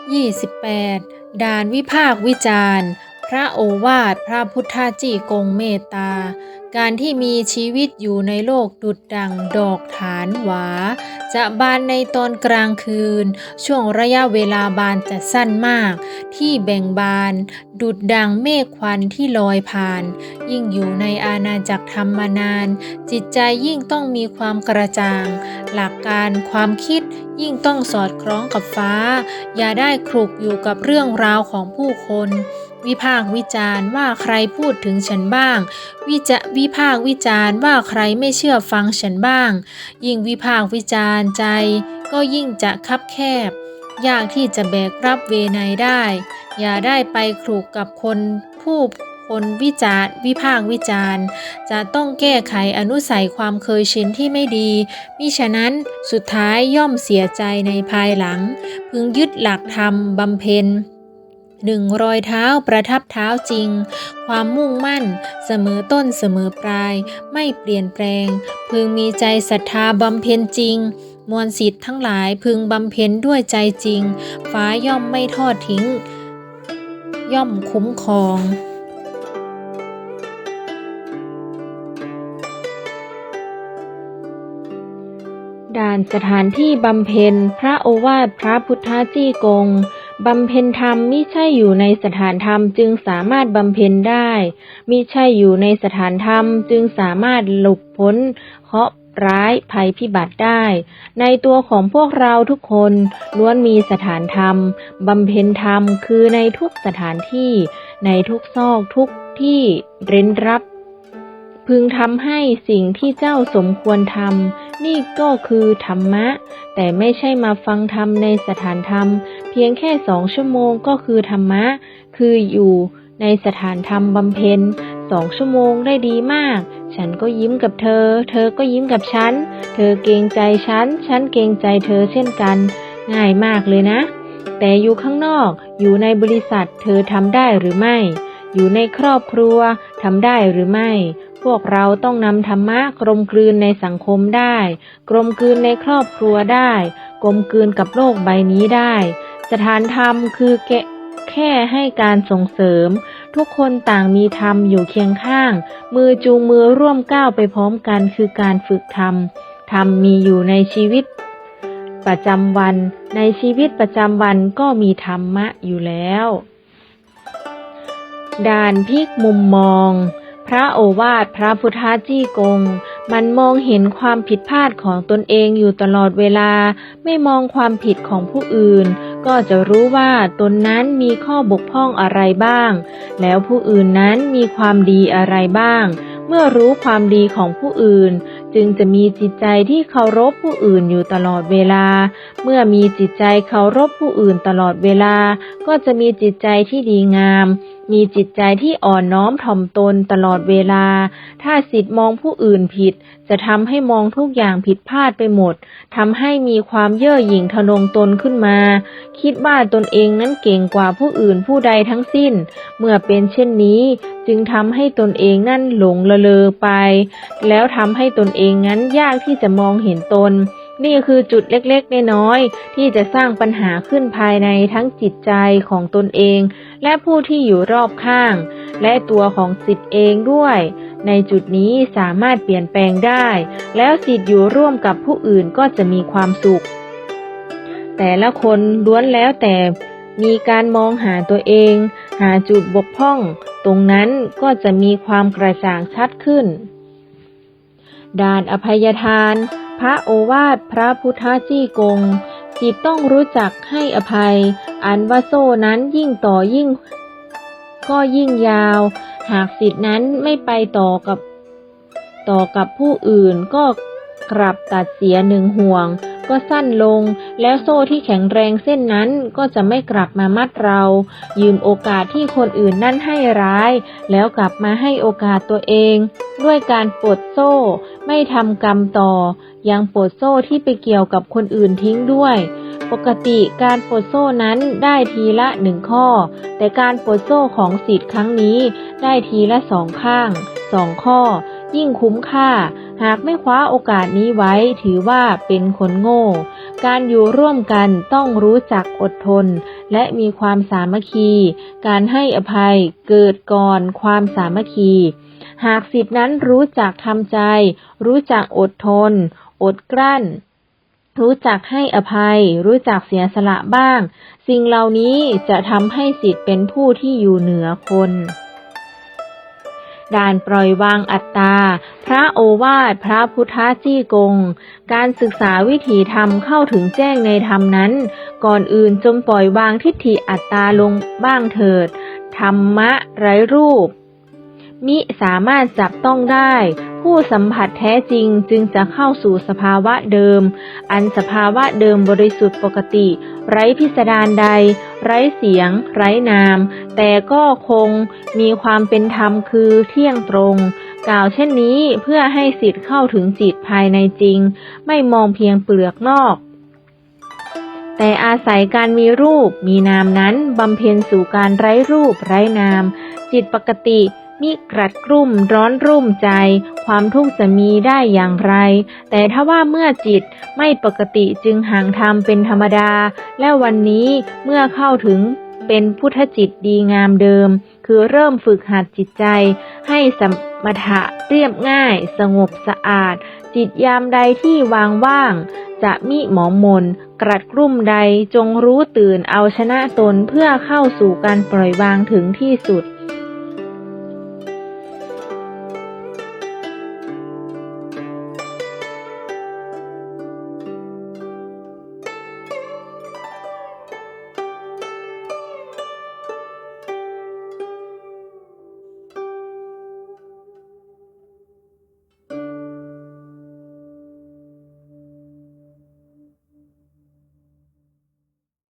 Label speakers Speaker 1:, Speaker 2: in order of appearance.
Speaker 1: 28 ด่านวิพากษ์วิจารณ์ พระโอวาทพระพุทธจีกงเมตตา การที่มีชีวิตอยู่ในโลกดุดดังดอกฐานหวา จะบานในตอนกลางคืน ช่วงระยะเวลาบานจะสั้นมาก ที่แบ่งบาน ดุดดังเมฆควันที่ลอยผ่าน ยิ่งอยู่ในอาณาจักรธรรมมานาน จิตใจยิ่งต้องมีความกระจ่าง หลักการความคิดยิ่งต้องสอดคล้องกับฟ้า อย่าได้คลุกอยู่กับเรื่องราวของผู้คน วิพากวิจารณ์ว่าใครพูดถึงฉันบ้าง วิจะวิพากวิจารณ์ว่าใครไม่เชื่อฟังฉันบ้าง ยิ่งวิพากวิจารณ์ใจ ก็ยิ่งจะคับแคบ ยากที่จะแบกรับเวไนได้ อย่าได้ไปคลุกกับคนผู้ คนวิจารวิพากวิจารณ์ จะต้องแก้ไขอนุสัยความเคยชินที่ไม่ดีมิฉะนั้นสุดท้ายย่อมเสียใจในภายหลัง พึงยึดหลักธรรมบำเพ็ญหนึ่งรอยเท้าประทับเท้าจริง ความมุ่งมั่น เสมอต้นเสมอปลาย ไม่เปลี่ยนแปลง พึงมีใจศรัทธาบำเพ็ญจริง มวลสิทธิ์ทั้งหลายพึงบำเพ็ญด้วยใจจริง ฟ้าย่อมไม่ทอดทิ้ง ย่อมคุ้มครอง สถานที่บำเพ็ญพระโอวาทพระพุทธจี้กงบำเพ็ญธรรมมิใช่อยู่ในสถานธรรมจึงสามารถบำเพ็ญได้มิใช่อยู่ในสถานธรรมจึงสามารถหลบพ้นเคราะห์ร้ายภัยพิบัติได้ ในตัวของพวกเราทุกคนล้วนมีสถานธรรมบำเพ็ญธรรมคือในทุกสถานที่ ในทุกซอกทุกที่เร้นรับ พึงทำให้สิ่งที่เจ้าสมควรทำนี่ก็คือธรรมะ แต่ไม่ใช่มาฟังธรรมในสถานธรรม เพียงแค่สองชั่วโมงก็คือธรรมะ คืออยู่ในสถานธรรมบำเพ็ญสองชั่วโมงได้ดีมาก ฉันก็ยิ้มกับเธอ เธอก็ยิ้มกับฉัน เธอเกรงใจฉัน ฉันเกรงใจเธอเช่นกัน ง่ายมากเลยนะ แต่อยู่ข้างนอก อยู่ในบริษัท เธอทำได้หรือไม่ อยู่ในครอบครัวทำได้หรือไม่ พวกเราต้องนำธรรมะกลมกลืนในสังคมได้ กลมกลืนในครอบครัวได้ กลมกลืนกับโลกใบนี้ได้ สถานธรรมคือแกแค่ให้การส่งเสริม ทุกคนต่างมีธรรมอยู่เคียงข้าง มือจูงมือร่วมก้าวไปพร้อมกันคือการฝึกธรรม ธรรมมีอยู่ในชีวิต ประจำวัน ในชีวิตประจำวันก็มีธรรมะอยู่แล้ว ด่านพิกมุมมอง พระโอวาทพระพุทธจี้กง มันมองเห็นความผิดพลาดของตนเองอยู่ตลอดเวลา ไม่มองความผิดของผู้อื่น ก็จะรู้ว่าตนนั้นมีข้อบกพร่องอะไรบ้าง แล้วผู้อื่นนั้นมีความดีอะไรบ้าง เมื่อรู้ความดีของผู้อื่น จึงจะมีจิตใจที่เคารพผู้อื่นอยู่ตลอดเวลา เมื่อมีจิตใจเคารพผู้อื่นตลอดเวลา ก็จะมีจิตใจที่ดีงาม มีจิตใจที่อ่อนน้อมถ่อมตนตลอดเวลา ถ้าสิทธิ์มองผู้อื่นผิด จะทำให้มองทุกอย่างผิดพลาดไปหมด ทำให้มีความเย่อหยิ่งทะนงตนขึ้นมา คิดว่าตนเองนั้นเก่งกว่าผู้อื่นผู้ใดทั้งสิ้น เมื่อเป็นเช่นนี้ จึงทำให้ตนเองนั่นหลงละเลอไป แล้วทำให้ตนเองนั้นยากที่จะมองเห็นตน นี่คือจุดเล็กๆ น้อยๆ ที่จะสร้างปัญหาขึ้นภายในทั้งจิตใจของตนเอง และผู้ที่อยู่รอบข้าง และตัวของสิทธิ์เองด้วย ในจุดนี้สามารถเปลี่ยนแปลงได้ แล้วสิทธิ์อยู่ร่วมกับผู้อื่นก็จะมีความสุข แต่ละคนล้วนแล้วแต่มีการมองหาตัวเอง หาจุดบกพร่อง ตรงนั้นก็จะมีความกระจ่างชัดขึ้น ด่านอภัยทาน พระโอวาทพระพุทธจี้กง จิตต้องรู้จักให้อภัย อันว่าโซ่นั้นยิ่งต่อยิ่ง ก็ยิ่งยาว หากสิทธินั้นไม่ไปต่อกับ ต่อกับผู้อื่นก็กลับตัดเสียหนึ่งห่วง ก็สั้นลง แล้วโซ่ที่แข็งแรงเส้นนั้นก็จะไม่กลับมามัดเรา ยืมโอกาสที่คนอื่นนั่นให้ร้าย แล้วกลับมาให้โอกาสตัวเอง ด้วยการปลดโซ่ ไม่ทำกรรมต่อ ยังปลดโซ่ที่ไปเกี่ยวกับคนอื่นทิ้งด้วย ปกติการปลดโซ่นั้นได้ทีละหนึ่งข้อ แต่การปลดโซ่ของสิทธิ์ครั้งนี้ได้ทีละสองข้างสองข้อ ยิ่งคุ้มค่า หากไม่คว้าโอกาสนี้ไว้ถือว่าเป็นคนโง่ การอยู่ร่วมกันต้องรู้จักอดทน และมีความสามัคคี การให้อภัยเกิดก่อนความสามัคคีหากสิทธินั้นรู้จักทำใจ รู้จักอดทน อดกลั้น รู้จักให้อภัย รู้จักเสียสละบ้าง สิ่งเหล่านี้จะทำให้สิทธิ์เป็นผู้ที่อยู่เหนือคนด่านปล่อยวางอัตตา พระโอวาท พระพุทธจี้กง การศึกษาวิถีธรรมเข้าถึงแจ้งในธรรมนั้น ก่อนอื่นจงปล่อยวางทิฏฐิอัตตาลงบ้างเถิด ธรรมะไร้รูป มิสามารถจับต้องได้ ผู้สัมผัสแท้จริงจึงจะเข้าสู่สภาวะเดิม อันสภาวะเดิมบริสุทธิ์ปกติ ไร้พิสดารใด ไร้เสียง ไร้นาม แต่ก็คงมีความเป็นธรรมคือเที่ยงตรง กล่าวเช่นนี้เพื่อให้สิทธิ์เข้าถึงจิตภายในจริง ไม่มองเพียงเปลือกนอกแต่อาศัยการมีรูปมีนามนั้นบำเพ็ญสู่การไร้รูปไร้นาม จิตปกติ มิกรัดกรุ่มร้อนรุ่มใจ ความทุกข์จะมีได้อย่างไร แต่ถ้าว่าเมื่อจิตไม่ปกติจึงห่างธรรมเป็นธรรมดา และวันนี้เมื่อเข้าถึงเป็นพุทธจิตดีงามเดิม คือเริ่มฝึกหัดจิตใจ ให้สมถะเรียบง่าย สงบสะอาด จิตยามใดที่วางว่าง จะมิหมองมน กรัดกรุ่มใดจงรู้ตื่นเอาชนะตนเพื่อเข้าสู่การปล่อยวางถึงที่สุด